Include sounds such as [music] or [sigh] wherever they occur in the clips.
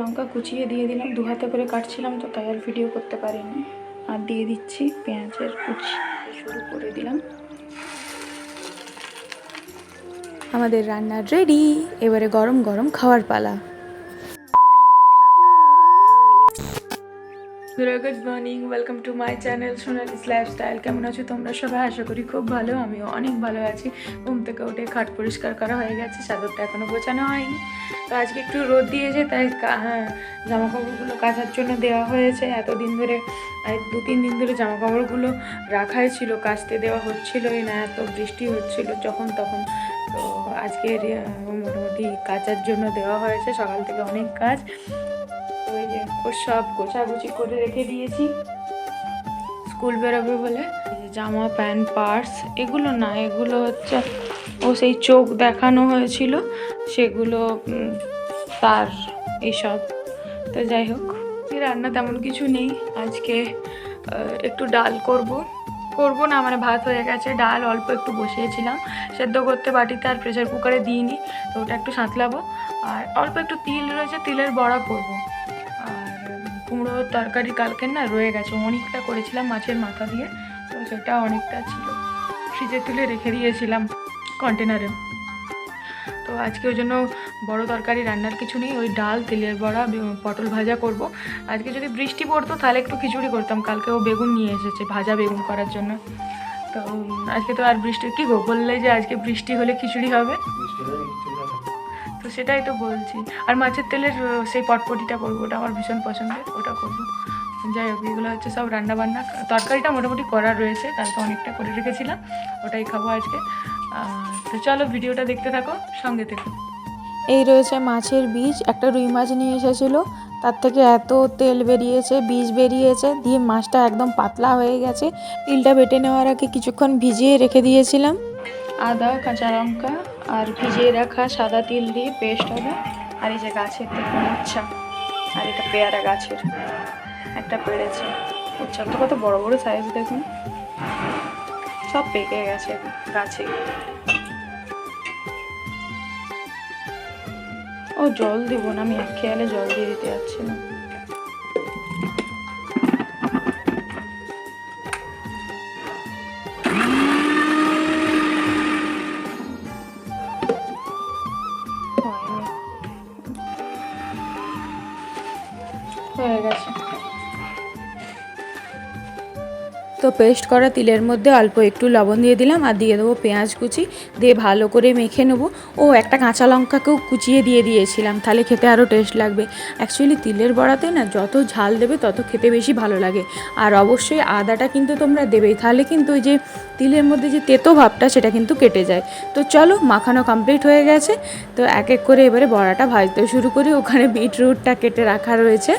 লঙ্কা কুচিয়ে দিয়ে দিলাম। দু হাতে করে কাটছিলাম তো, তাই আর ভিডিও করতে পারিনি। আর দিয়ে দিচ্ছি পেঁয়াজের কুচি। শুরু করে দিলাম। আমাদের রান্না রেডি এবারে গরম গরম খাওয়ার পালা। Good morning welcome to my channel Sonali's lifestyle কেমন আছো তোমরা সবাই? আশা করি খুব ভালো, আমিও অনেক ভালো আছি। ঘুম থেকে উঠে খাট পরিষ্কার করা হয়ে গেছে, চাদরটা এখনও গোছানো হয়নি। তো আজকে একটু রোদ দিয়েছে, তাই হ্যাঁ জামা কাপড়গুলো কাচার জন্য দেওয়া হয়েছে। এতদিন ধরে দু তিন দিন ধরে জামা কাপড়গুলো রাখাই ছিল, কাচতে দেওয়া হচ্ছিলোই না এত বৃষ্টি হচ্ছিল যখন তখন। তো আজকে মোটামুটি কাচার জন্য দেওয়া হয়েছে, সকাল থেকে অনেক কাজ। ওই যে ওর সব গোছাগুছি করে রেখে দিয়েছি। স্কুল বেরোবে বলে জামা, প্যান্ট, পার্স, এগুলো না, এগুলো হচ্ছে ও সেই চোখ দেখানো হয়েছিল, সেগুলো তার এইসব তো যাই হোক, রান্না তেমন কিছু নেই। আজকে একটু ডাল করব। করব না মানে ভাত হয়ে গেছে, ডাল অল্প একটু বসিয়েছিলাম। সেদ্ধ করতে বাটিতে আর প্রেসার কুকারে দিইনি, তো ওটা একটু সাঁতলাবো। আর অল্প একটু তিল রয়েছে, তিলের বড়া করব। কুমড়োর তরকারি কালকের না রয়ে গেছে। অনেকটা করেছিলাম মাছের মাথা দিয়ে, তো সেটা অনেকটা ছিল। ফ্রিজে তুলে রেখে দিয়েছিলাম কন্টেনারে তো আজকে ওই জন্য বড় তরকারি রান্নার কিছু নেই, ওই ডাল, তেলের বড়া পটল ভাজা করব। আজকে যদি বৃষ্টি পড়তো তাহলে একটু খিচুড়ি করতাম, কালকে ও বেগুন নিয়ে এসেছে ভাজা বেগুন করার জন্য। তো আজকে তো আর বৃষ্টি, কী গো, বললে যে আজকে বৃষ্টি হলে খিচুড়ি হবে? তো সেটাই তো বলছি। আর মাছের তেলের সেই পটপটিটা করব ওটা আমার ভীষণ পছন্দের ওটা করব। যাই হোক এগুলো হচ্ছে সব রান্না বান্না তরকারিটা মোটামুটি করা রয়েছে কালকে অনেকটা করে রেখেছিলাম ওটাই খাব আজকে। তো চলো ভিডিওটা দেখতে থাকো সঙ্গে থেকো। এই রয়েছে মাছের বীজ একটা রুই মাছ নিয়ে এসেছিল তার থেকে এত তেল বেরিয়েছে বীজ বেরিয়েছে দিয়ে মাছটা একদম পাতলা হয়ে গেছে। তিলটা বেটে নেওয়ার আগে কিছুক্ষণ ভিজিয়ে রেখে দিয়েছিলাম। আদা কাঁচা লঙ্কা আর ভিজিয়ে রাখা সাদা তিল দিয়ে পেস্ট হবে। আর এই যে গাছের দেখুন আচ্ছা আর এটা পেয়ারা গাছের একটা পেড়েছে উচ্চাটা কত বড় বড় সাইজ দেখুন। সব পেকে গেছে গাছে। ও জল দিব না, আমি এক খেয়ালে জল দিয়ে দিতে যাচ্ছি পেস্ট করা তিলের মধ্যে অল্প একটু লবণ দিয়ে দিলাম আর দিয়ে দেবো পেঁয়াজ কুচি। দিয়ে ভালো করে মেখে নেব। ও একটা কাঁচা লঙ্কাকেও কুচিয়ে দিয়ে দিয়েছিলাম, তাহলে খেতে আরও টেস্ট লাগবে। অ্যাকচুয়ালি তিলের বড়াতে না যত ঝাল দেবে তত খেতে বেশি ভালো লাগে। আর অবশ্যই আদাটা কিন্তু তোমরা দেবেই, তাহলে কিন্তু ওই যে তিলের মধ্যে যে তেতো ভাবটা সেটা কিন্তু কেটে যায়। তো চলো মাখানো কমপ্লিট হয়ে গেছে। তো এক এক করে এবারে বড়াটা ভাজতে শুরু করি। ওখানে বিটরুটটা কেটে রাখা রয়েছে।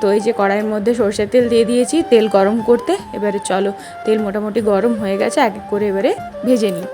তো এই যে কড়াইয়ের মধ্যে সর্ষের তেল দিয়ে দিয়েছি, তেল গরম করতে। এবারে চলো, তেল মোটামুটি গরম হয়ে গেছে, এক এক করে এবারে ভেজে নিই।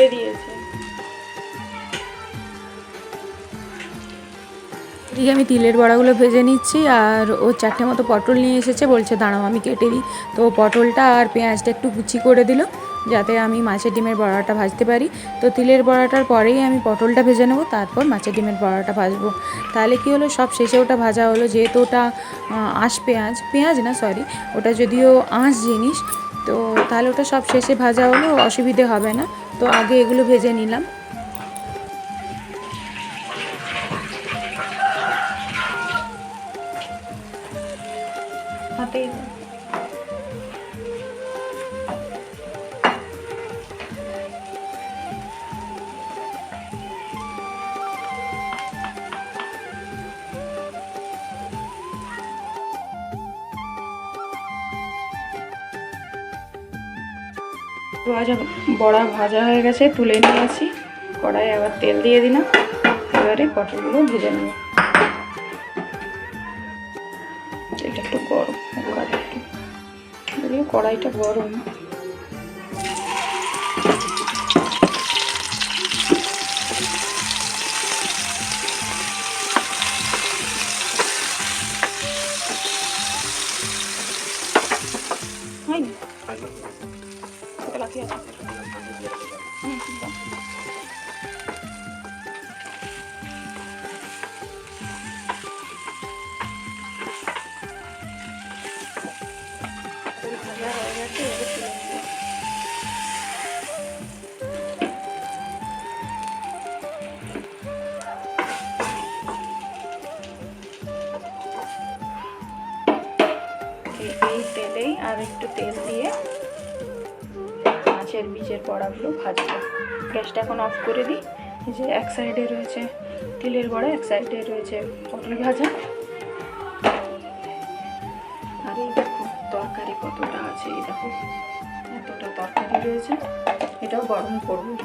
উল্টে দিয়েছে। এদিকে আমি তিলের বড়াগুলো ভেজে নিচ্ছি, আর ও চারটে মতো পটল নিয়ে এসেছে, বলছে, দাঁড়াও, আমি কেটে দিই। তো পটলটা আর পেঁয়াজটা একটু কুচি করে দিল, যাতে আমি মাছের ডিমের বড়াটা ভাজতে পারি। তো তিলের বড়াটার পরেই আমি পটলটা ভেজে নেব, তারপর মাছের ডিমের বড়াটা ভাজবো। তাহলে কি হলো, সব শেষে ওটা ভাজা হলো, যেহেতু ওটা আঁশ পেঁয়াজ পেঁয়াজ না, সরি, ওটা যদিও আঁশ জিনিস তো তাহলে ওটা সব শেষে ভাজা হলে, অসুবিধে হবে না। তো আগে এগুলো ভেজে নিলাম। হাতেই ভাজা বড়া ভাজা হয়ে গেছে, তুলে নিয়েছি। কড়াই আবার তেল দিয়ে দিলাম। এবারে পটলগুলো ভেজে নেব। এটা একটু গরম কড়াইটা গরম। এই তেলেই আর একটু তেল দিয়ে মাছের বীজের বড়াগুলো ভাজবো। গ্যাসটা এখন অফ করে দিই। যে এক সাইডে রয়েছে তিলের বড়া, এক সাইডে রয়েছে পটল ভাজা। কতটা আছে এই দেখো। এতটা তরকারি রয়েছে। এটাও গরম করব।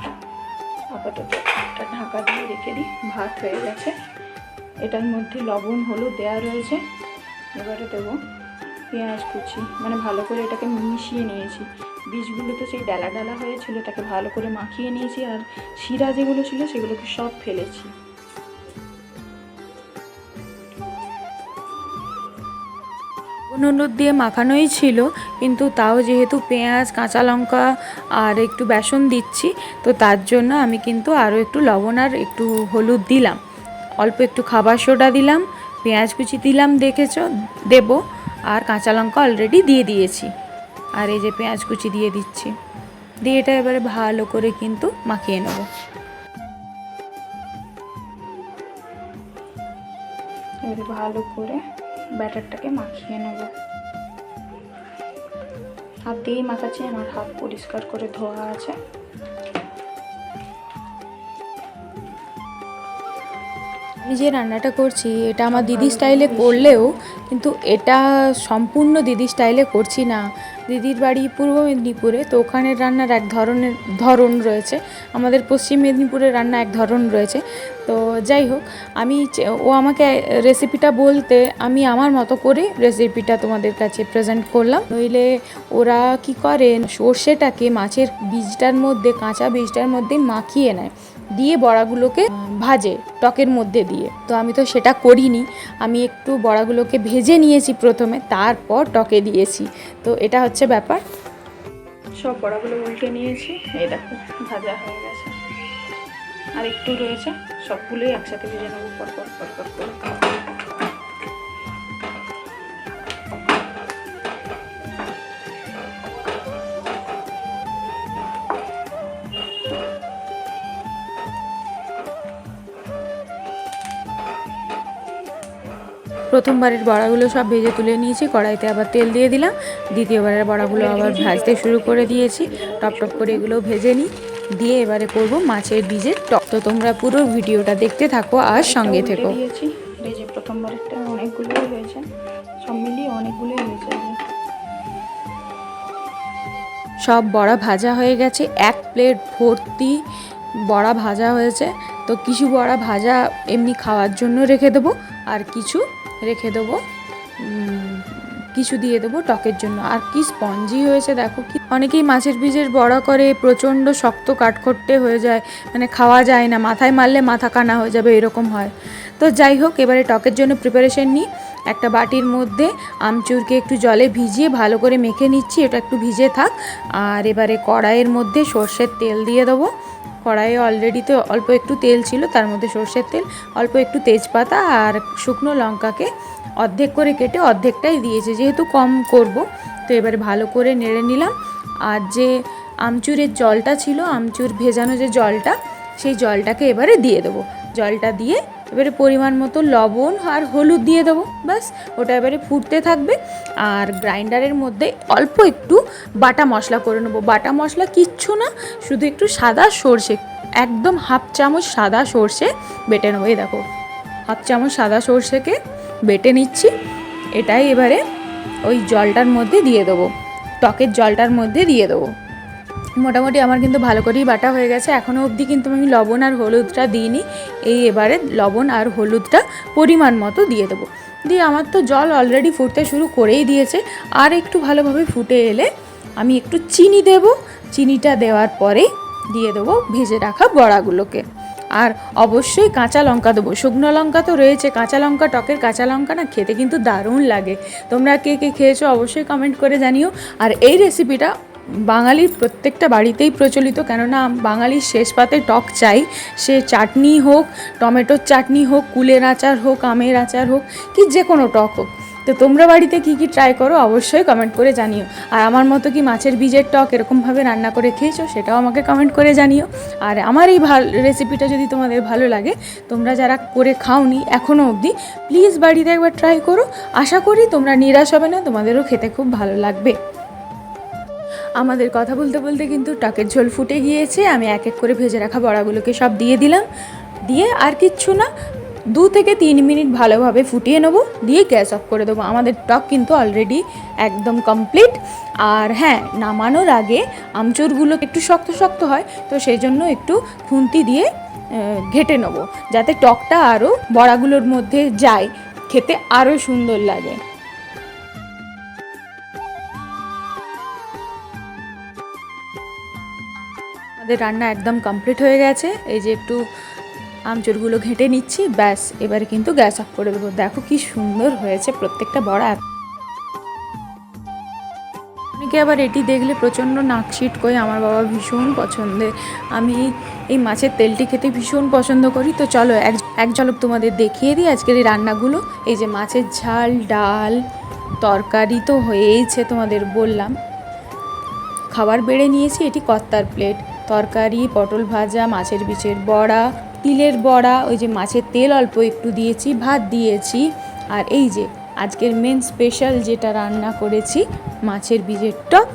আপাতত এটা ঢাকা দিয়ে রেখে দিই। ভাত হয়ে গেছে। এটার মধ্যে লবণ, হলুদ দেওয়া রয়েছে। এবারে দেবো পেঁয়াজ কুচি। মানে ভালো করে এটাকে মিশিয়ে নিয়েছি। বীজগুলো তো সেই ডালা ডালা হয়েছিল তাকে ভালো করে মাখিয়ে নিয়েছি। আর শিরা যেগুলো ছিল, সেগুলোকে সব ফেলেছি। হলুদ দিয়ে মাখানোই ছিল, কিন্তু তাও যেহেতু পেঁয়াজ, কাঁচা লঙ্কা আর একটু বেসন দিচ্ছি, তো তার জন্য আমি কিন্তু আরও একটু লবণ আর একটু হলুদ দিলাম। অল্প একটু খাবার সোডা দিলাম, পেঁয়াজ কুচি দিলাম দেখেছ, দেব, আর কাঁচা লঙ্কা অলরেডি দিয়ে দিয়েছি। আর এই যে পেঁয়াজ কুচি দিয়ে দিচ্ছি, দিয়ে এটা এবারে ভালো করে কিন্তু মাখিয়ে নেব। ভালো করে ব্যাটারটাকে মাখিয়ে নেব। হাত দিয়েই মাখাচ্ছি, আমার হাত পরিষ্কার করে ধোয়া আছে। আমি যে রান্নাটা করছি, এটা আমার দিদি স্টাইলে করলেও, কিন্তু এটা সম্পূর্ণ দিদি স্টাইলে করছি না। দিদির বাড়ি পূর্ব মেদিনীপুরে। তো ওখানের রান্নার এক ধরনের ধরন রয়েছে। আমাদের পশ্চিম মেদিনীপুরের রান্না এক ধরন রয়েছে। তো যাই হোক, আমি ও আমাকে রেসিপিটা বলতে আমি আমার মতো করে রেসিপিটা তোমাদের কাছে প্রেজেন্ট করলাম। নইলে ওরা কি করেন সর্ষেটাকে মাছের বীজটার মধ্যে, কাঁচা বীজটার মধ্যে মাখিয়ে নেয়। দিয়ে বড়াগুলোকে ভাজে টকের মধ্যে দিয়ে। তো আমি তো সেটা করিনি। আমি একটু বড়াগুলোকে ভেজে নিয়েছি প্রথমে, তারপর টকে দিয়েছি। তো এটা হচ্ছে ব্যাপার। সব বড়াগুলো উল্টে নিয়েছি। এই দেখো, ভাজা হয়ে গেছে। আর একটু রয়েছে, সবগুলোই একসাথে ভেজে নেব পর পর পর পর করে। প্রথমবারের বড়াগুলো সব ভেজে তুলে নিয়েছি কড়াইতে আবার তেল দিয়ে দিলাম। দ্বিতীয়বারের বড়াগুলো আবার ভাজতে শুরু করে দিয়েছি। টপ টপ করে এগুলো ভেজে নিই। দিয়ে এবারে করব মাছের বীজের টক। তো তোমরা পুরো ভিডিওটা দেখতে থাকো আর সঙ্গে থেকো। প্রথমবারেরটা অনেকগুলোই হয়েছে। সব মিলিয়ে অনেকগুলোই হয়েছে। সব বড়া ভাজা হয়ে গেছে। এক প্লেট ভর্তি বড়া ভাজা হয়েছে। তো কিছু বড়া ভাজা এমনি খাওয়ার জন্য রেখে দেবো। আর কিছু রেখে দেবো। কিছু দিয়ে দেবো টকের জন্য। আর কি স্পঞ্জি হয়েছে দেখো কি। অনেকেই মাছের বীজের বড়া করে, প্রচণ্ড শক্ত কাঠখোট্টে হয়ে যায়। মানে খাওয়া যায় না, মাথায় মারলে মাথা কানা হয়ে যাবে, এরকম হয়। তো যাই হোক, এবারে টকের জন্য প্রিপারেশন নিই। একটা বাটির মধ্যে আমচুরকে একটু জলে ভিজিয়ে ভালো করে মেখে নিচ্ছি, এটা একটু ভিজে থাক। আর এবারে কড়াইয়ের মধ্যে সর্ষের তেল দিয়ে দেবো। কড়াইয়ে অলরেডি তো অল্প একটু তেল ছিল, তার মধ্যে সর্ষের তেল, অল্প একটু তেজপাতা আর শুকনো লঙ্কাকে অর্ধেক করে কেটে অর্ধেকটাই দিয়েছে, যেহেতু কম করব, তো এবারে ভালো করে নেড়ে নিলাম। আর যে আমচুরের জলটা ছিল, আমচুর ভেজানো যে জলটা, সেই জলটাকে এবারে দিয়ে দেবো। জলটা দিয়ে এবারে পরিমাণ মতো লবণ আর হলুদ দিয়ে দেবো, ব্যাস। ওটা এবারে ফুটতে থাকবে। আর গ্রাইন্ডারের মধ্যে অল্প একটু বাটা মশলা করে নেব। বাটা মশলা কিচ্ছু না, শুধু একটু সাদা সর্ষে, একদম হাফ চামচ সাদা সর্ষে বেটে নেব। এই দেখো, হাফ চামচ সাদা সর্ষেকে বেটে নিচ্ছি। এটাই এবারে ওই জলটার মধ্যে দিয়ে দেবো টকের জলটার মধ্যে দিয়ে দেবো। মোটামুটি আমার কিন্তু ভালো করেই বাটা হয়ে গেছে। এখনও অবধি কিন্তু আমি লবণ আর হলুদটা দিইনি। এই এবারে লবণ আর হলুদটা পরিমাণ মতো দিয়ে দেবো। দিয়ে আমার তো জল অলরেডি ফুটতে শুরু করেই দিয়েছে। আর একটু ভালোভাবে ফুটে এলে আমি একটু চিনি দেব। চিনিটা দেওয়ার পরে দিয়ে দেবো ভেজে রাখা বড়াগুলোকে। আর অবশ্যই কাঁচা লঙ্কা দেবো। শুকনো লঙ্কা তো রয়েছে। কাঁচা লঙ্কা, টকের কাঁচা লঙ্কা না খেতে কিন্তু দারুণ লাগে। তোমরা কে কে খেয়েছো অবশ্যই কমেন্ট করে জানিও। আর এই রেসিপিটা বাঙালির প্রত্যেকটা বাড়িতেই প্রচলিত, কেননা বাঙালির শেষ পাতে টক চাই। সে চাটনি হোক, টমেটোর চাটনি হোক, কুলের আচার হোক, আমের আচার হোক, কি যে কোনো টক হোক। তো তোমরা বাড়িতে কি কি ট্রাই করো অবশ্যই কমেন্ট করে জানিও। আর আমার মতো কি মাছের বীজের টক এরকমভাবে রান্না করে খেয়েছো সেটাও আমাকে কমেন্ট করে জানিও। আর আমার এই ভালো রেসিপিটা যদি তোমাদের ভালো লাগে, তোমরা যারা করে খাওনি এখনও অবধি প্লিজ বাড়িতে একবার ট্রাই করো। আশা করি তোমরা নিরাশ হবে না, তোমাদেরও খেতে খুব ভালো লাগবে। আমাদের কথা বলতে বলতে কিন্তু টকের ঝোল ফুটে গিয়েছে। আমি এক এক করে ভেজে রাখা বড়াগুলোকে সব দিয়ে দিলাম। দিয়ে আর কিচ্ছু না, দু থেকে তিন মিনিট ভালোভাবে ফুটিয়ে নেব। দিয়ে গ্যাস অফ করে দেবো। আমাদের টক কিন্তু অলরেডি একদম কমপ্লিট আর হ্যাঁ নামানোর আগে আমচুরগুলো একটু শক্ত শক্ত হয়, তো সেই জন্য একটু খুন্তি দিয়ে ঘেটে নেব। যাতে টকটা আরও বড়াগুলোর মধ্যে যায়। খেতে আরও সুন্দর লাগে। আমাদের রান্না একদম কমপ্লিট হয়ে গেছে। এই যে একটু আমচুরগুলো ঘেঁটে নিচ্ছি, ব্যাস, এবারে কিন্তু গ্যাস অফ করে দেবো। দেখো কি সুন্দর হয়েছে প্রত্যেকটা বড়া। অনেকে আবার এটি দেখলে প্রচণ্ড নাকশিট করে, আমার বাবা ভীষণ পছন্দের আমি এই মাছের তেলটি খেতে ভীষণ পছন্দ করি। তো চলো, এক এক ঝলক তোমাদের দেখিয়ে দিই আজকের এই রান্নাগুলো। এই যে মাছের ঝাল, ডাল, তরকারি তো হয়েইছে তোমাদের বললাম। খাবার বেড়ে নিয়েছি, এটি কত্তার প্লেট তরকারি, পটল ভাজা, মাছের বিচের বড়া, তিলের বড়া, ওই যে মাছের তেল অল্প একটু দিয়েছি, ভাত দিয়েছি। আর এই যে আজকের মেন স্পেশাল যেটা রান্না করেছি, মাছের বীজের টক,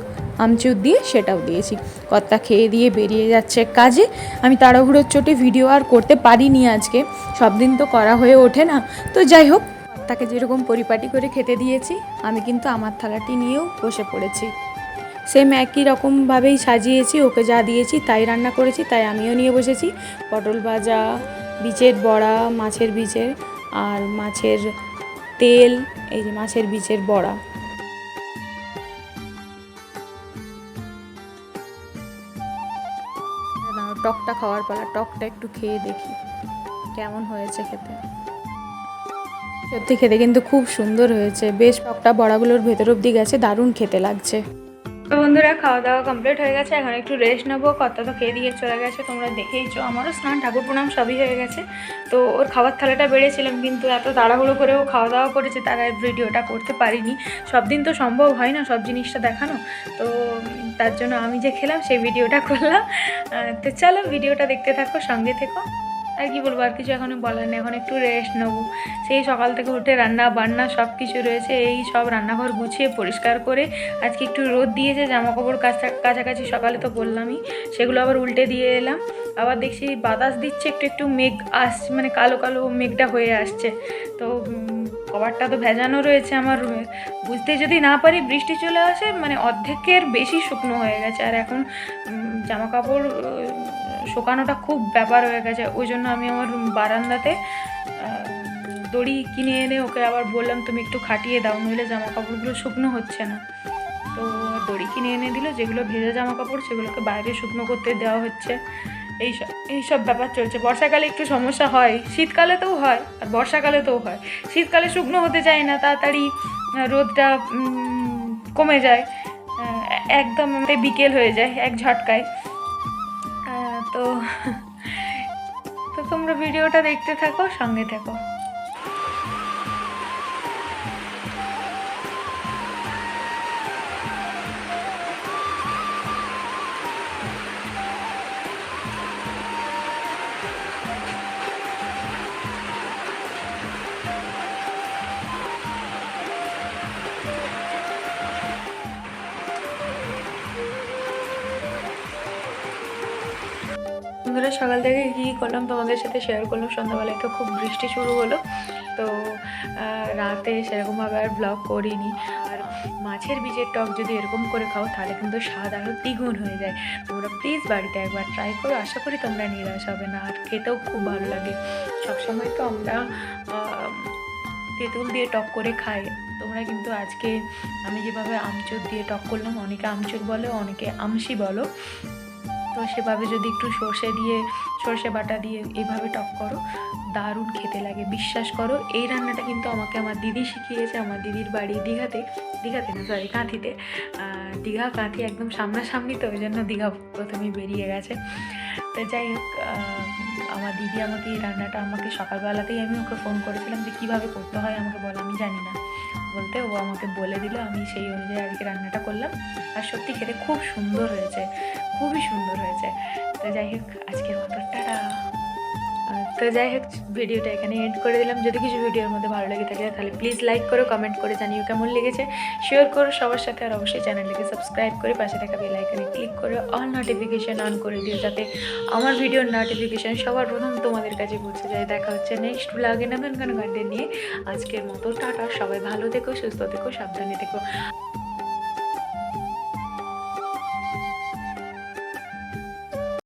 আমচুর দিয়ে সেটাও দিয়েছি। কর্তা খেয়ে দিয়ে বেরিয়ে যাচ্ছে কাজে। আমি তাড়াহুড়োর চোটে ভিডিও আর করতে পারিনি আজকে। সব দিন তো করা হয়ে ওঠে না। তো যাই হোক তাকে যেরকম পরিপাটি করে খেতে দিয়েছি, আমি কিন্তু আমার থালাটি নিয়েও বসে পড়েছি। সেম একই রকমভাবেই সাজিয়েছি, ওকে যা দিয়েছি তাই রান্না করেছি, তাই আমিও নিয়ে বসেছি। পটল ভাজা, বীজের বড়া, মাছের বীজের, আর মাছের তেল, এই যে মাছের বীজের বড়া। টকটা খাওয়ার পালা, টকটা একটু খেয়ে দেখি, কেমন হয়েছে খেতে। সত্যি খেতে কিন্তু খুব সুন্দর হয়েছে, বেশ টকটা বড়াগুলোর ভেতর অব্দি গেছে, দারুণ খেতে লাগছে। তো বন্ধুরা খাওয়া দাওয়া কমপ্লিট হয়ে গেছে, এখন একটু রেস্ট নেব। কর্তা তো খেয়ে দিয়ে চলে গেছে, তোমরা দেখেইছো আমারও স্নান, ঠাকুর প্রণাম সবই হয়ে গেছে। তো ওর খাবার থালাটা বেড়েছিলাম, কিন্তু এত তাড়াহুড়ো করেও খাওয়া দাওয়া করেছে, তার ভিডিওটা করতে পারিনি। সব দিন তো সম্ভব হয় না সব জিনিসটা দেখানো। তো তার জন্য আমি যে খেলাম, সেই ভিডিওটা করলাম। তো চলো, ভিডিওটা দেখতে থাকো, সঙ্গে থেকো। আর কি বলব, আর কিছু এখন বলার নেই। এখন একটু রেস্ট নেব। সেই সকাল থেকে উঠে রান্না বান্না সব কিছু রয়েছে। এই সব রান্নাঘর গুছিয়ে পরিষ্কার করে আজকে একটু রোদ দিয়েছে জামা কাপড় কাছা, কাছাকাছি সকালে তো বললামই। সেগুলো আবার উল্টে দিয়ে এলাম। আবার দেখছি বাতাস দিচ্ছে, একটু একটু মেঘ আসছে মানে কালো কালো মেঘটা হয়ে আসছে। তো কভারটা তো ভেজানো রয়েছে আমার রুমে। বুঝতে যদি না পারি বৃষ্টি চলে আসে মানে অর্ধেকের বেশি শুকনো হয়ে গেছে। আর এখন জামা কাপড় শুকানোটা খুব ব্যাপার হয়ে গেছে। ওই জন্য আমি আমার বারান্দাতে দড়ি কিনে এনে ওকে আবার বললাম, তুমি একটু খাটিয়ে দাও, নইলে জামা কাপড়গুলো শুকনো হচ্ছে না। তো দড়ি কিনে এনে দিল, যেগুলো ভেজা জামা কাপড় সেগুলোকে বাইরে শুকনো করতে দেওয়া হচ্ছে। এইসব এইসব ব্যাপার চলছে। বর্ষাকালে একটু সমস্যা হয় শীতকালে তো হয়, আর বর্ষাকালে বর্ষাকালেতেও হয়। শীতকালে শুকনো হতে চায় না, তাড়াতাড়ি রোদটা কমে যায়। একদম বিকেল হয়ে যায়, এক ঝটকায়। তো [laughs] তো তোমরা ভিডিওটা দেখতে থাকো, সঙ্গে থাকো। বন্ধুরা, সকাল থেকে কী করলাম, তোমাদের সাথে শেয়ার করলাম। সন্ধ্যাবেলায় তো খুব বৃষ্টি শুরু হলো, তো রাতে সেরকমভাবে আর ব্লগ করিনি। আর মাছের বীজের টক যদি এরকম করে খাও, তাহলে কিন্তু স্বাদ আরও দ্বিগুণ হয়ে যায়। তোমরা প্লিজ বাড়িতে একবার ট্রাই করো, আশা করি তোমরা নিরাশ হবে না, আর খেতেও খুব ভালো লাগে। সবসময় তো আমরা তেঁতুল দিয়ে টক করে খাই। তোমরা কিন্তু আজকে আমি যেভাবে আমচুর দিয়ে টক করলাম, অনেকে আমচুর বলো, অনেকে আমসি বলো। তো সেভাবে যদি একটু সর্ষে দিয়ে, সর্ষে বাটা দিয়ে এইভাবে টক করো, দারুণ খেতে লাগে। বিশ্বাস করো, এই রান্নাটা কিন্তু আমাকে আমার দিদি শিখিয়েছে, আমার দিদির বাড়ি দীঘাতে দীঘাতে না সরি কাঁথিতে। দীঘা, কাঁথি একদম সামনাসামনি তো ওই জন্য দীঘা প্রথমেই বেরিয়ে গেছে। তো যাই হোক আমার দিদি আমাকে এই রান্নাটা আমাকে সকালবেলাতেই আমি ওকে ফোন করেছিলাম যে কীভাবে করতে হয় আমাকে বল, আমি জানি না। বলতে ও আমাকে বলে দিল, আমি সেই অনুযায়ী আজকে রান্নাটা করলাম। আর সত্যি খেতে খুব সুন্দর হয়েছে, খুবই সুন্দর হয়েছে। তো যাই হোক, আজকের মতো, টাটা। তো যাই হোক, ভিডিওটা এখানে এন্ড করে দিলাম। যদি কিছু ভিডিওর মধ্যে ভালো লেগে থাকে, তাহলে প্লিজ লাইক করো কমেন্ট করে জানিও কেমন লেগেছে। শেয়ার করো, সবার সাথে আর অবশ্যই চ্যানেলটিকে সাবস্ক্রাইব করে পাশে থাকা বেল আইকনে ক্লিক করে অল নোটিফিকেশন অন করে দিও, যাতে আমার ভিডিওর নোটিফিকেশন সবার প্রথম তোমাদের কাছে পৌঁছে যায়। দেখা হচ্ছে নেক্সট ব্লগে নতুন কোনো কন্টেন্ট নিয়ে। আজকের মতো, টাটা। সবাই ভালো থেকো, সুস্থ থেকো, সাবধানে থেকো।